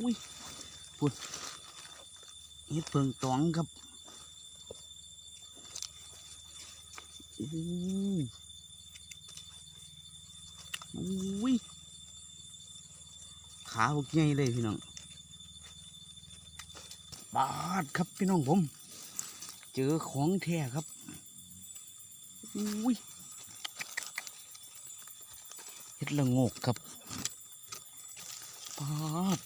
อุ้ยปุดเฮ็ดเพิงตองครับอุ้ยขาหกใหญ่เลยพี่น้องบาดครับพี่น้องผม เจอของแท้ครับอุ้ยเฮ็ดละงกครับปาด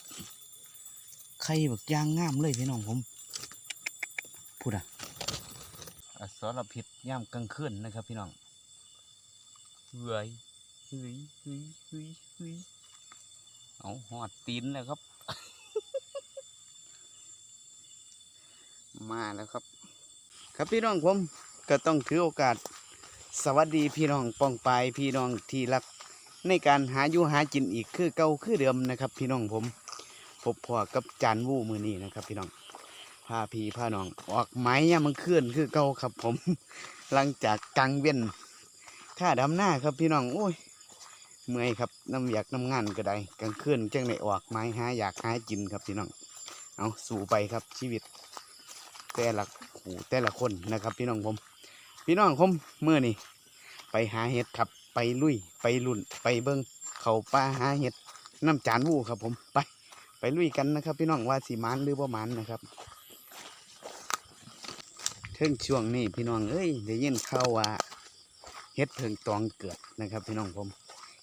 ไข่แบบย่างงามเลยพี่น้องผมพูดอะอสรพิษย่ามกลางคืนนะครับ พี่น้องเฮ้ยเฮ้ยเฮ้ยเฮ้ยเฮ้ยเอาหอดตีนแล้วครับ มาแล้วครับ ครับพี่น้องผมก็ต้องถือโอกาส สวัสดีพี่น้องปองปายพี่น้องที่รัก ในการหาอยู่หากินอีกคือเก่าคือเดิมนะครับ พี่น้องผม พบพอกับจานวู้มือนี้นะครับ พี่น้องพาพี่พาน้อง ออกไม้ยามมันเคลื่อนคือเก่าครับ ผมหลังจากกลางเว้นค่าดำหน้าครับพี่น้องโอ้ยเมื่อยครับน้ำอยากน้ำงานก็ได้กลางคืนจังได้ออกไม้หาอยากหากินครับพี่น้อง เอาสู่ไปครับชีวิต แต่ละหูแต่ละคนนะครับ พี่น้องผม พี่น้องผมเมื่อนี่ไปหาเห็ดครับ ไปลุยไปลุ่นไปเบิ้งเขาป่าหาเห็ดน้ำจานวูครับผมไป ไปลุยกันนะครับ พี่น้องว่าสีมันหรือบ่มันนะครับเทิงช่วงนี้พี่น้องเอ้ยได้ยินข่าวว่าเห็ดเพิงตองเกิดนะครับ พี่น้องผม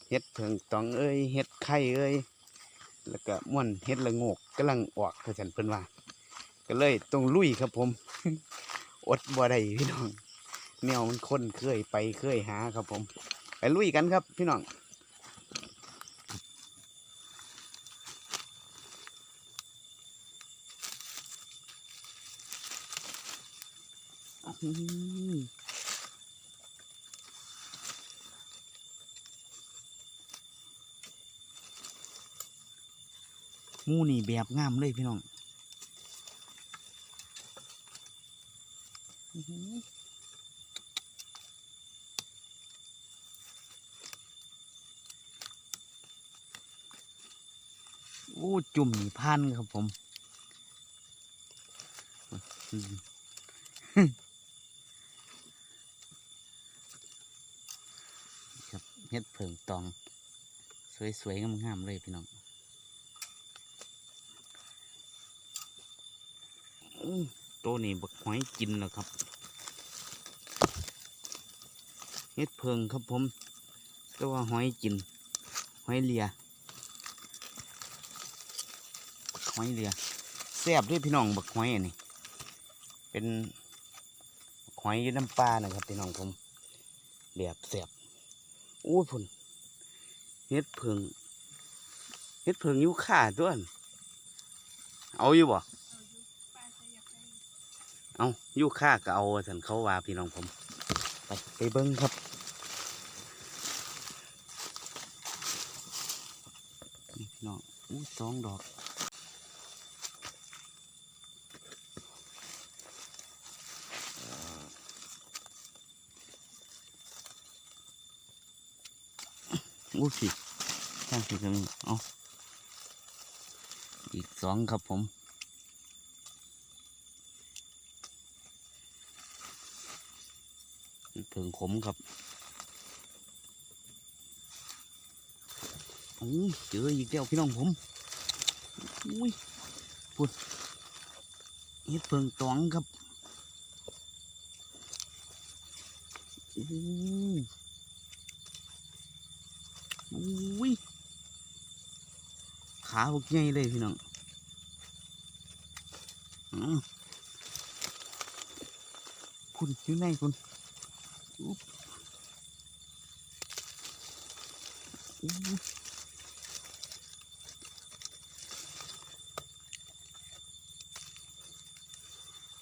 เห็ดเพิงตองเอ้ยเห็ดไข่เอ้ยแล้วก็ม่วนเห็ดละงกกำลังออกเขาสันเพิ่นว่า ก็เลยต้องลุยครับผม อดบ่ได้พี่น้องแนวมันค้นเคยไปเคยหาครับผม ไปลุยกันครับพี่น้อง มูนี่แบบงามเลยพี่น้องอื้อหือโอ้จุ่มนี่พันครับผมอืมครับเฮ็ดเผิงตอง สวยๆงามๆเลยพี่น้อง ตัวนี้บักหอยกินแล้วครับเฮ็ดเพิงครับผมต่ว่าหอยกิน หอยเลียหอยเลียแซ่บด้วยพี่น้องบักหอยอันนี้เป็นหอยยืนน้ำปลานะครับพี่น้องผมแบบแซ่บโอ้ยพุ่นเฮ็ดเพิงเฮ็ดเพิงยูข่าตัวนั้นเอาอยู่บ่ เอายูข่าก็เอาสันเขาว่าพี่น้องผม ไปไปเบิ้งครับนี่พี่น้องอู้สองดอกอู้สิข้างสิกันเอาอีกสองครับผม เพิงขมครับอู้เจออีกแล้วพี่น้องผมอุ้ยพุ่นเฮ็ดเพิงตองครับอู้อุ้ยขาหกใหญ่เลยพี่น้องอ้าวคุณอยู่ไหนคุณ คร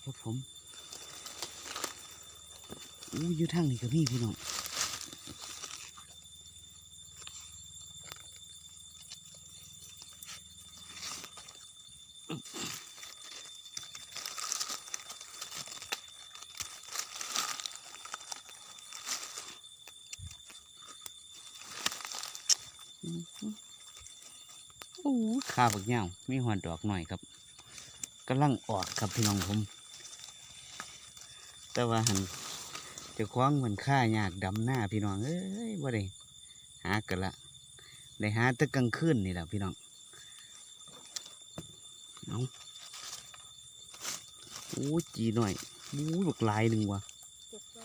ับผมอู้อยู่ทางนี้ก็มีพี่น้อง โอ้ขข้าผักเหย้ามีหัวดอกหน่อยครับกำลังออกครับพี่น้องผม แต่ว่าหันเจะคว้าของเหมือนข้ายากดำหน้าพี่น้องเอ้ยว่าได้หากันละได้หาแต่กลางคืนนี่แหละพี่น้องเอาโอ้ยจีหน่อยโอ้ยบักหลายหนึ่งว่ะปลุกไป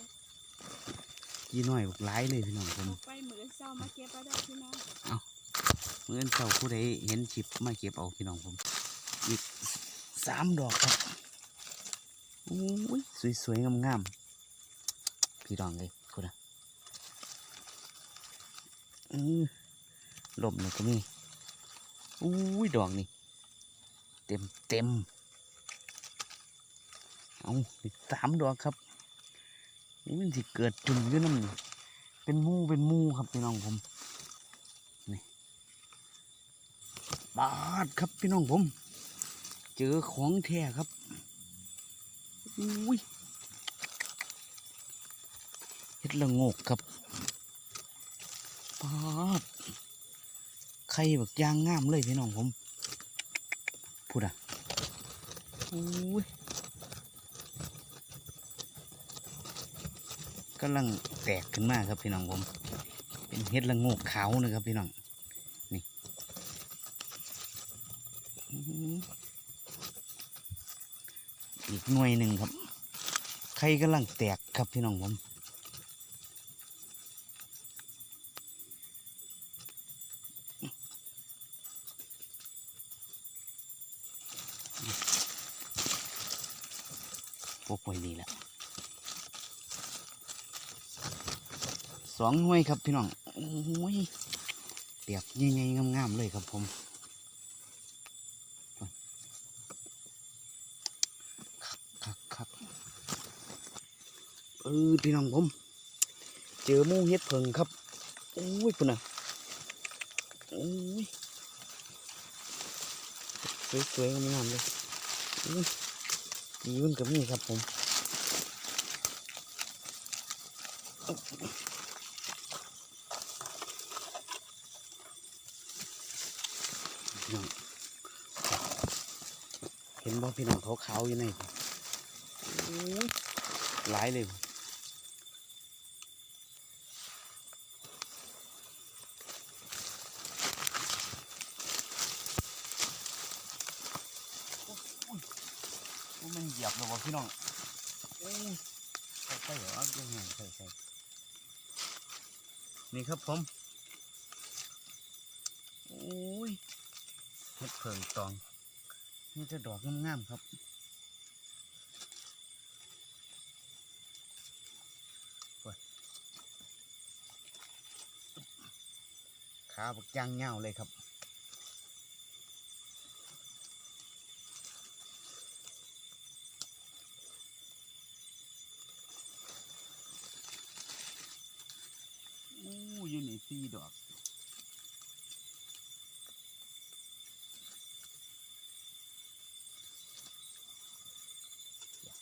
จีหน่อยบักหลายเลยพี่น้องผปมลุกไปเหมือนเศร้ามาเก็บเอาได้พี่น้องเมื่อเช้าผู้ใดเห็นชิปมาเก็บเอาพี่น้องผมอีกสามดอกครับโอ้ยสวยๆงามๆพี่น้องเลยคุณนะอือลมเลยก็มีอุ้ยดอกนี่เต็มเต็มเอาอีกสามดอกครับอุ้ยที่เกิดจุ่มอยู่น้ำนี่เป็นมูเป็นมูครับพี่น้องผม บาดครับพี่น้องผม เจอของแท้ครับอุ้ยเห็ดละงกครับบาดไข่แบบยางงามเลยพี่น้องผมพูดอะอุ้ยกำลังแตกขึ้นมาครับพี่น้องผม เป็นเห็ดละงกขาวนะครับพี่น้อง อืม อีกหน่วยหนึ่งครับไข่กำลังแตกครับพี่น้องผมพวกไว้นี่แหละสองหน่วยครับพี่น้องโอ้ยเปียกใหญ่ๆงามๆเลยครับผม คักคัก เออพี่น้องผม เจอมูเฮ็ดเพิงครับโอ้ยปุ่นอะโอ้ยสวยๆงามเลยยดีมันกับนี่ครับผมพี่น้องเห็นบ่พี่น้องขาวๆอยู่ในหลายเลยโอ้ ยมันเหยียบเลยวะพี่น้องใส่ใส่เหรอยังไงใส่ใส่นี่ครับผมโอ้ยเห็ดเผิงตอง นี่จะดอกงามๆครับขาบักย่างเงาเลยครับ อู้อยู่ในสี่ดอก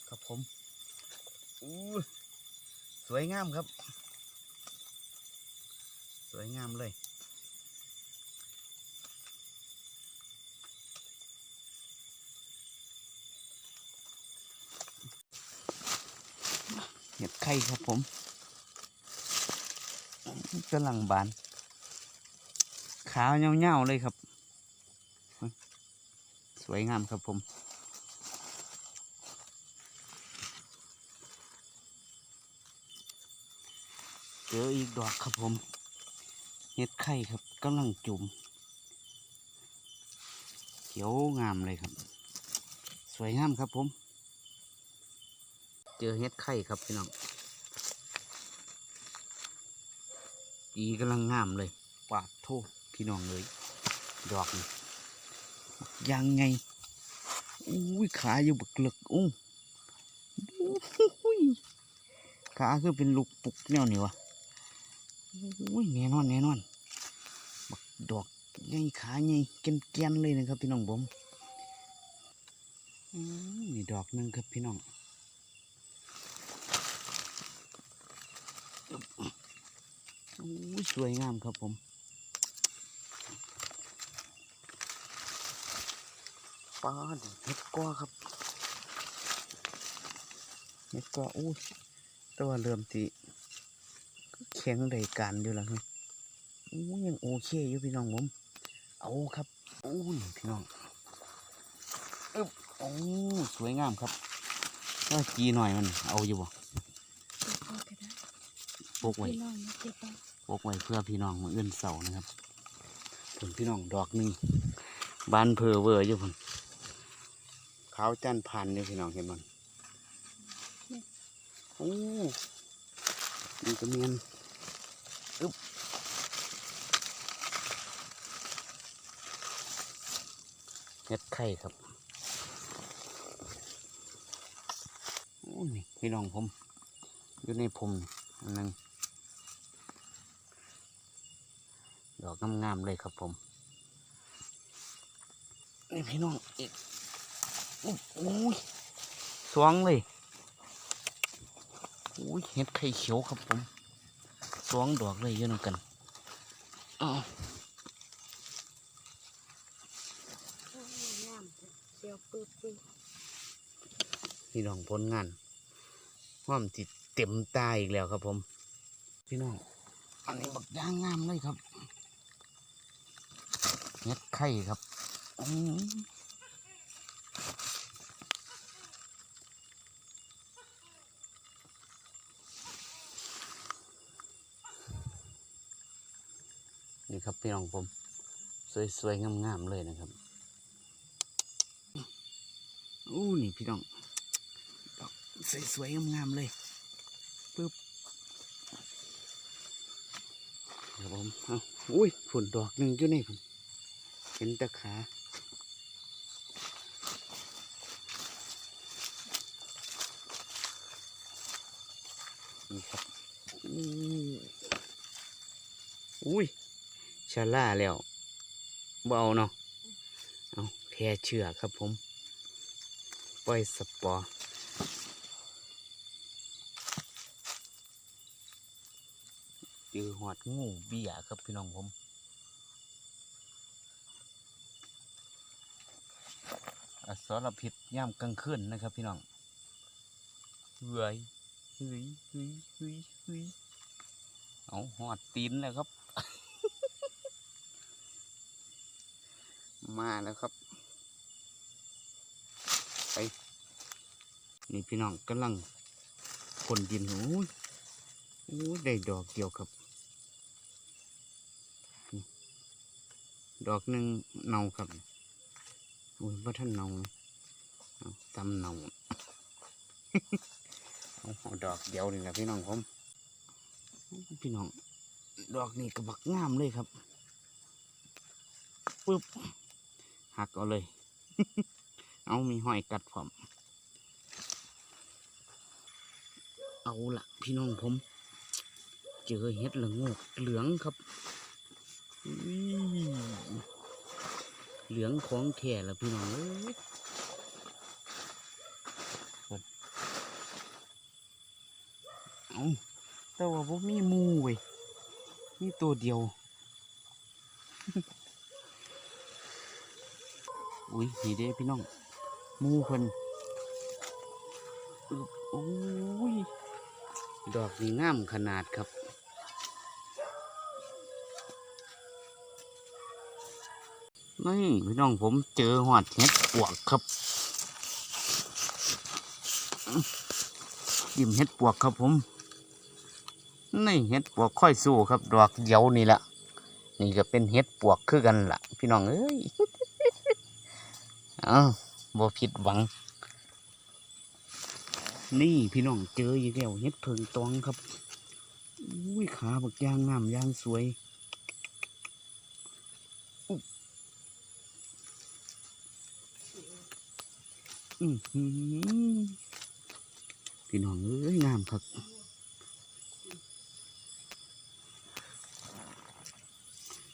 ครับผม อู้ส วยงามครับ สวยงามเลย เห็ดไข่ครับผมกำลังบาน ขาวเงาๆเลยครับ สวยงามครับผม เจออีกดอกครับผมเห็ดไข่ครับกำลังจุ่มเขียวงามเลยครับ สวยงามครับผม เจอเห็ดไข่ครับพี่น้องอีกำลังงามเลยปาดโทษพี่น้องเลย ดอกนี่ยังไงอุ้ยขาอยู่บักเลึกอุ้งขาคือเป็นลูกปุกแนวนี่วะ อุ้ยแน่นอนแน่นอนบักดอกใหญ่ขาใหญ่เกรียนๆเลยนะครับพี่น้องผมมนี่ดอกหนึ่งครับพี่น้องสวยงามครับผมปลาดเห็ดกอครับเห็ดกออู้ต่ว่าเริ่มที แข็งได้การอยู่แล้วครับอู้ยังโอเคอยู่พี่น้องผมเอาครับอู้ยพี่น้องอึ๊บโอ้สวยงามครับถ้าจีหน่อยมันเอาอยู่บ่เก็บไว้ก็ได้พกไว้พี่น้องมาเก็บไว้พกไว้เพื่อพี่น้องมืออื่นเสาร์นะครับผลพี่น้องดอกหนึ่งบานเพอเวอร์อยู่ผลขาวจันทร์พันอยู่พี่น้องเห็นมันโอ้นี่ก็เมียนอึ๊บเฮ็ด ไข่ครับโอ้นี่พี่น้องผม อยู่ในผมนี่อันนึงดอกงามๆเลยครับผม นี่พี่น้องอีกอุ้ยสวงเลยอุ้ยเห็ดไข่เขียวครับผมสวงดอกเลยเยอะนกันอ้าว งามเจียวปื้อปื้อ พี่น้องผลงานความติดเต็มตาอีกแล้วครับผม พี่น้อง อันนี้บักย่างงามเลยครับเห็ดไข่ครับนี่ครับพี่น้องผม สวยๆงามๆเลยนะครับอู้นี่พี่น้อง สวยๆงามๆเลยปึ๊บครับผมเอาอุ้ยผลดอกหนึ่งอยู่ในผมเห็นตะขานี่ครับอุ้ยชาล่าแล้วเบาเนาะเอาแพรเชือกครับผม ปล่อยสปอร์เจ อหอดงูเบี้ยครับพี่น้องผมอสรพิษย่ามกลางคืนนะครับ พี่น้องเฮ้ยเฮ้ยเฮ้ยเฮ้ยเฮ้ยเอาหอดตีนแล้วครับ มาแล้วครับ ไป นี่พี่น้องกำลังคนดินโอ้ยโอ้ยได้ดอกเดียวครับ ดอกหนึ่งเนาครับโอ้ยว่าท่านเนาเอาตำเนาเอาเอาดอกเดียวนี่แหละพี่น้องผมพี่น้อง ดอกนี่กระบักงามเลยครับปึ๊บหักเอาเลย เอามีห้อยกัดผมเอาละพี่น้องผม เจอเห็ดละโงกเหลืองครับอื้อ เหลืองของแท้ละพี่น้องเอ้ยเอาแต่ว่าผมมีมูเว้ยมีตัวเดียว อุ้ยนี่เด้พี่น้อง มูเพิ่นโอ้ย ดอกนี่งามขนาดครับ นี่พี่น้องผมเจอหอดเห็ดปวกครับอื้อยิ้มเห็ดปวกครับผมนี่เห็ดปวกค่อยสู้ครับ ดอกเดียวนี่แหละนี่ก็เป็นเห็ดปวกคือกันล่ะ พี่น้องเอ้ยเอ้าบ่ผิดหวัง นี่พี่น้องเจออีกแล้วเห็ดเพิงตองครับอุ้ยขาบักยางงามยางสวย พี่น้องเอ้ยงามครับ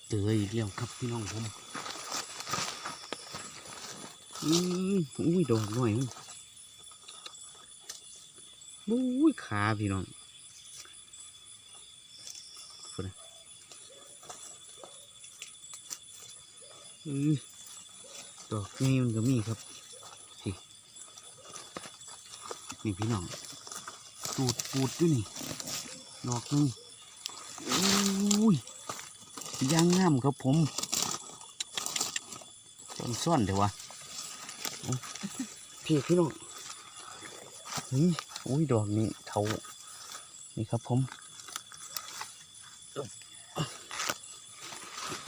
เจออีกแล้วครับพี่น้องผมอืออุ้ยดอกหน่อยบุ้ยขาพี่น้องพูดนะอือดอกนี่มันก็มีครับนี่ นี่พี่น้องตูดปูดด้วยนี่ดอกนึงอุ้ยยางงามครับผมต้นซ่อนเดี๋ยววะพี่พี่น้องเฮ้ยอุ้ยดอกนี้เทานี่ครับผม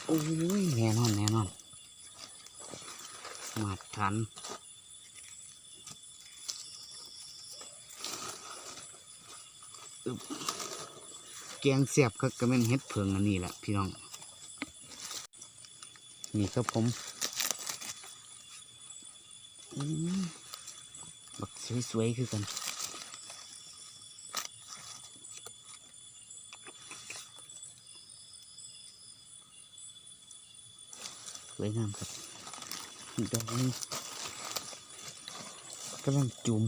โอ้ยแน่นอนแน่นอนมาทันอึ๊บ แกงเสียบก็กระเม็นเฮ็ดเพิงอันนี้แหละพี่น้อง นี่ครับผมอืมบักสวยๆคือกันสวยงามครับดอกนึงกำลังจุ่ม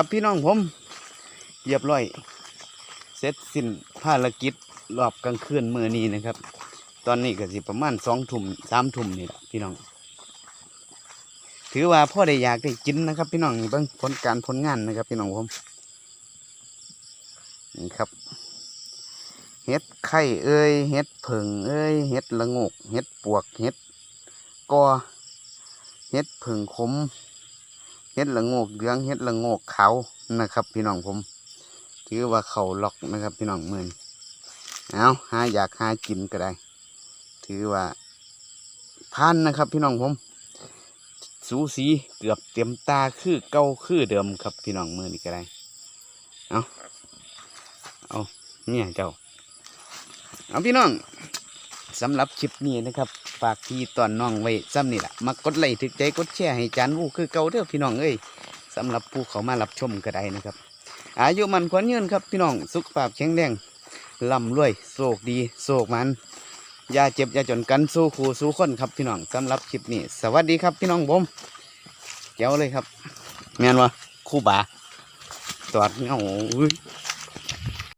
ครับพี่น้องผมเรียบร้อย เสร็จสิ้นภารกิจรอบกลางคืนเมื่อนี้นะครับ ตอนนี้ก็สิประมาณสองทุ่มสามทุ่มนี่แหละพี่น้อง ถือว่าพ่อได้อยากได้กินนะครับ พี่น้องนี่เบิ่งผลการผลงานนะครับ พี่น้องผมนี่ครับเห็ดไข่เอ้ยเห็ดผึ่งเอ้ยเห็ดละงกเห็ดปวกเห็ดกอเห็ดผึ่งขม เห็ดละโงกเหลืองเห็ดละโงกขาวนะครับ พี่น้องผมถือว่าเขาล็อกนะครับ พี่น้องเมือนเอาหาอยากหากินก็ได้ ถือว่าพันนะครับ พี่น้องผม สูสีเกือบเต็มตาคือเก่าคือเดิมครับ พี่น้องมือนี่ก็ได้เอาเอาเนี่ยเจ้าเอาพี่น้อง สำหรับคลิปนี้นะครับฝากพี่ตอนน้องไว้ซ้ำนี่แหละมากดไลค์ถึกใจกดแชร์ให้จานวูคือเก่าเด้อพี่น้องเอ้ยสำหรับผู้เขามารับชมก็ได้นะครับ อายุมันขวัญยืนครับพี่น้องสุขภาพแข็งแรงร่ำรวยโศกดีโศกมันอย่าเจ็บอย่าจนกันสู้ครูสู้คนครับพี่น้องสำหรับคลิปนี้ สวัสดีครับพี่น้องผมเจ้าเลยครับแมนวะคู่บาตอดเงาอุ้ย